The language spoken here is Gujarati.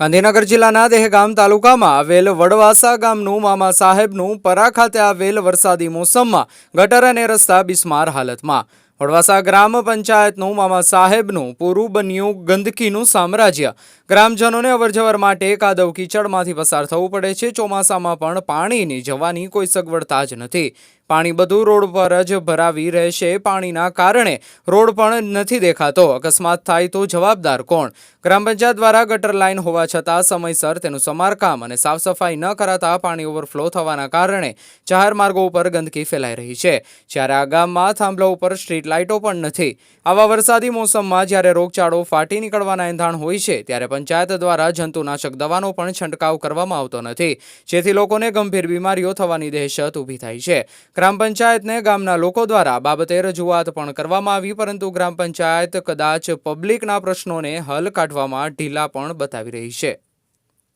ગાંધીનગર જિલ્લાના દહેગામ તાલુકામાં આવેલ વડવાસા ગામનું મામા સાહેબનું પરા ખાતે આવેલ વરસાદી મોસમમાં ગટર અને રસ્તા બિસ્માર હાલતમાં. વડવાસા ગ્રામ પંચાયતનું મામા સાહેબનું પૂરું બન્યું ગંદકીનું સામ્રાજ્ય. ગ્રામજનોને અવરજવર માટે કાદવ કીચડમાંથી પસાર થવું પડે છે. ચોમાસામાં પણ પાણીની જવાની કોઈ સગવડતા જ નથી. પાણી બધું રોડ પર જ ભરાવી રહેશે. પાણીના કારણે રોડ પણ નથી દેખાતો. અકસ્માત થાય તો જવાબદાર કોણ? ગ્રામ પંચાયત દ્વારા ગટર લાઇન હોવા છતાં સમયસર તેનું સમારકામ અને સાફ સફાઈ ન કરાતા પાણી ઓવરફ્લો થવાના કારણે જાહેર માર્ગો ઉપર ગંદકી ફેલાઈ રહી છે. જ્યારે આ ગામમાં થાંભલા ઉપર સ્ટ્રીટ લાઇટો પણ નથી. આવા વરસાદી મોસમમાં જ્યારે રોગચાળો ફાટી નીકળવાના એંધાણ હોય છે, ત્યારે પંચાયત દ્વારા જંતુનાશક દવાનો પણ છંટકાવ કરવામાં આવતો નથી. જેથી લોકોને ગંભીર બીમારીઓ થવાની દહેશત ઊભી થાય છે. ગ્રામ પંચાયતને ગામના લોકો દ્વારા બાબતે રજૂઆત પણ કરવામાં આવી, પરંતુ ગ્રામ પંચાયત કદાચ પબ્લિકના પ્રશ્નોને હલ કાઢવામાં ઢીલા પણ બતાવી રહી છે.